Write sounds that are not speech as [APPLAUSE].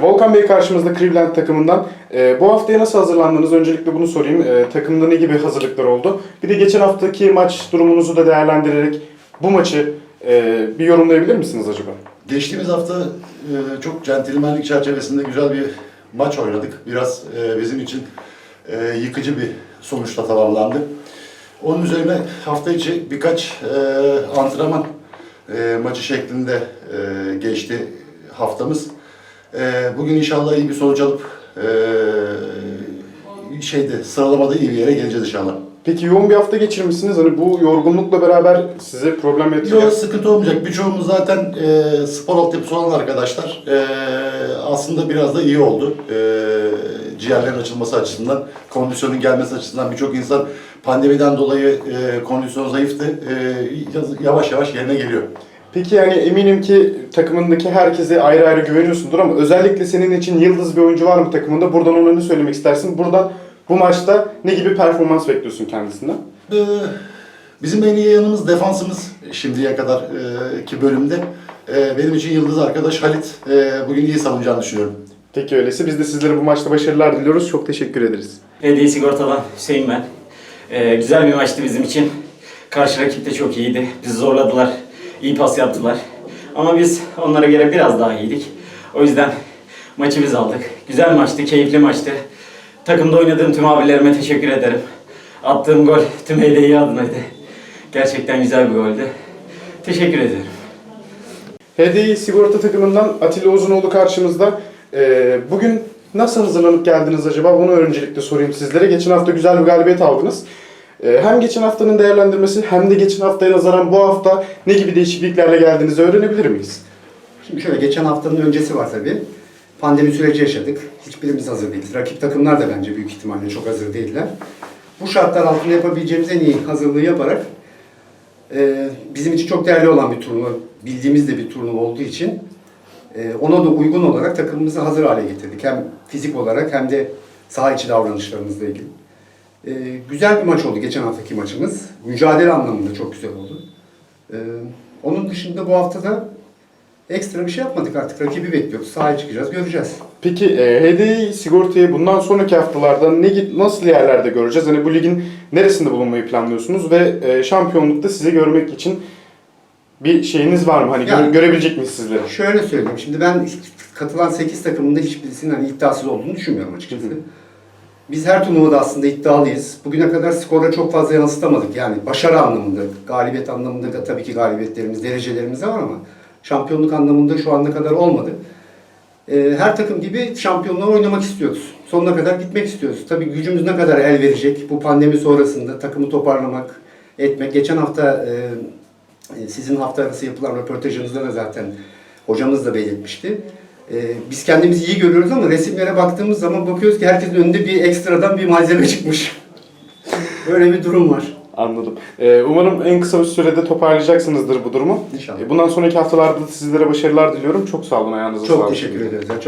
Volkan Bey karşımızda Cleveland takımından. Ee, bu haftaya nasıl hazırlandınız? Öncelikle bunu sorayım. Ee, takımda ne gibi hazırlıklar oldu? Bir de geçen haftaki maç durumunuzu da değerlendirerek bu maçı e, bir yorumlayabilir misiniz acaba? Geçtiğimiz hafta e, çok centilmenlik çerçevesinde güzel bir maç oynadık. Biraz e, bizim için e, yıkıcı bir sonuçla tamamlandı. Onun üzerine hafta içi birkaç e, antrenman e, maçı şeklinde e, geçti haftamız. E, bugün inşallah iyi bir sonuç alıp e, şeyde sıralamada iyi bir yere geleceğiz inşallah. Peki yoğun bir hafta geçirmişsiniz. Hani bu yorgunlukla beraber size problem yaratıyor. Yok sıkıntı olmayacak. Birçoğumuz zaten e, spor altyapısı olan arkadaşlar e, aslında biraz da iyi oldu. E, ciğerlerin açılması açısından, kondisyonun gelmesi açısından birçok insan pandemiden dolayı e, kondisyon zayıftı. E, yavaş yavaş yerine geliyor. Peki yani eminim ki takımındaki herkese ayrı ayrı güveniyorsundur ama özellikle senin için yıldız bir oyuncu var mı takımında? Buradan ona ne söylemek istersin? Buradan bu maçta ne gibi performans bekliyorsun kendisinden? E, bizim en iyi yanımız defansımız şimdiye kadar e, ki bölümde. E, benim için yıldız arkadaş Halit e, bugün iyi savunacağını düşünüyorum. Peki öyleyse biz de sizlere bu maçta başarılar diliyoruz. Çok teşekkür ederiz. Hediye Sigorta'dan Hüseyin ben. Ee, güzel bir maçtı bizim için. Karşı rakip de çok iyiydi. Bizi zorladılar. İyi pas yaptılar. Ama biz onlara göre biraz daha iyiydik. O yüzden maçı biz aldık. Güzel maçtı, keyifli maçtı. Takımda oynadığım tüm abilerime teşekkür ederim. Attığım gol tüm hediyeyi adınaydı. Gerçekten güzel bir goldü. Teşekkür ederim. HDI Sigorta takımından Atilla Uzunoğlu karşımızda. Ee, bugün nasıl hazırlanıp geldiniz acaba? Bunu öncelikle sorayım sizlere. Geçen hafta güzel bir galibiyet aldınız. Ee, hem geçen haftanın değerlendirmesi hem de geçen haftaya nazaran bu hafta ne gibi değişikliklerle geldiğinizi öğrenebilir miyiz? Şimdi şöyle geçen haftanın öncesi var tabii. Pandemi süreci yaşadık. Hiçbirimiz hazır değiliz. Rakip takımlar da bence büyük ihtimalle çok hazır değiller. Bu şartlar altında yapabileceğimiz en iyi hazırlığı yaparak e, bizim için çok değerli olan bir turnuva, bildiğimiz de bir turnuva olduğu için e, ona da uygun olarak takımımızı hazır hale getirdik. Hem fizik olarak hem de saha içi davranışlarımızla ilgili. E, güzel bir maç oldu geçen haftaki maçımız. Mücadele anlamında çok güzel oldu. E, onun dışında bu haftada Ekstra bir şey yapmadık artık. Rakibi bekliyoruz. Sahaya çıkacağız, göreceğiz. Peki e, HDI Sigorta'yı bundan sonraki haftalarda ne gi- nasıl yerlerde göreceğiz? Hani bu ligin neresinde bulunmayı planlıyorsunuz ve e, şampiyonlukta sizi görmek için bir şeyiniz var mı? Hani Yani- göre- görebilecek miyiz sizleri? Şöyle söyleyeyim. Şimdi ben katılan 8 takımın da hiçbirisinin hani iddiasız olduğunu düşünmüyorum açıkçası. Hı. Biz her turnuvada aslında iddialıyız. Bugüne kadar skora çok fazla yansıtamadık. Yani başarı anlamında, galibiyet anlamında da tabii ki galibiyetlerimiz, derecelerimiz de var ama şampiyonluk anlamında şu ana kadar olmadı. Ee, her takım gibi şampiyonluğa oynamak istiyoruz. Sonuna kadar gitmek istiyoruz. Tabii gücümüz ne kadar el verecek bu pandemi sonrasında takımı toparlamak, etmek. Geçen hafta e, e, sizin hafta arası yapılan röportajınızda da zaten hocamız da belirtmişti. E, biz kendimizi iyi görüyoruz ama resimlere baktığımız zaman bakıyoruz ki herkesin önünde bir ekstradan bir malzeme çıkmış. [LAUGHS] Böyle bir durum var. Anladım. E, umarım en kısa bir sürede toparlayacaksınızdır bu durumu. İnşallah. E, bundan sonraki haftalarda da sizlere başarılar diliyorum. Çok sağ olun ayağınıza Çok sağlık. teşekkür ederiz. Çok